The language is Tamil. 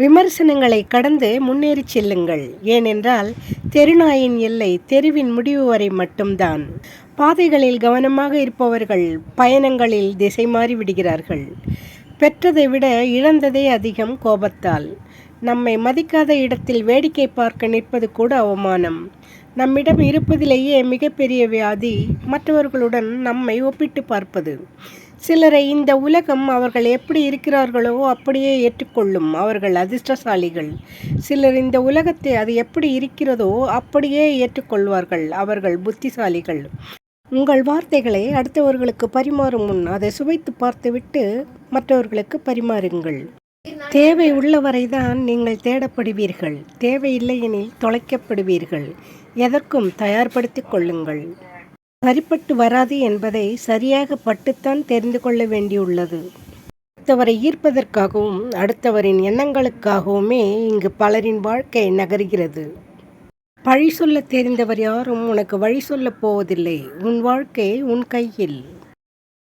விமர்சனங்களை கடந்து முன்னேறி செல்லுங்கள். ஏனென்றால் தெருநாயின் எல்லை தெருவின் முடிவு வரை மட்டும்தான். பாதைகளில் கவனமாக இருப்பவர்கள் பயணங்களில் திசை மாறி விடுகிறார்கள் பெற்றதை விட இழந்ததே அதிகம் கோபத்தால். நம்மை மதிக்காத இடத்தில் வேடிக்கை பார்க்க நிற்பது கூட அவமானம். நம்மிடம் இருப்பதிலேயே மிகப்பெரிய வியாதி மற்றவர்களுடன் நம்மை ஒப்பிட்டு பார்ப்பது. சிலரை இந்த உலகம் அவர்கள் எப்படி இருக்கிறார்களோ அப்படியே ஏற்றுக்கொள்ளும் அவர்கள் அதிர்ஷ்டசாலிகள். சிலர் இந்த உலகத்தை அது எப்படி இருக்கிறதோ அப்படியே ஏற்றுக்கொள்வார்கள் அவர்கள் புத்திசாலிகள். உங்கள் வார்த்தைகளை அடுத்தவர்களுக்கு பரிமாறும் முன் அதை சுவைத்து பார்த்துவிட்டு மற்றவர்களுக்கு பரிமாறுங்கள். தேவை உள்ளவரைதான் நீங்கள் தேடப்படுவீர்கள். தேவையில்லையெனில் தொலைக்கப்படுவீர்கள். எதற்கும் தயார்படுத்திக் கொள்ளுங்கள். சரிப்பட்டு வராது என்பதை சரியாக பட்டுத்தான் தெரிந்து கொள்ள வேண்டியுள்ளது. அடுத்தவரை ஈர்ப்பதற்காகவும் அடுத்தவரின் எண்ணங்களுக்காகவுமே இங்கு பலரின் வாழ்க்கை நகர்கிறது. பழி சொல்ல தெரிந்தவர் யாரும் உனக்கு வழி சொல்லப் போவதில்லை. உன் வாழ்க்கை உன் கையில்.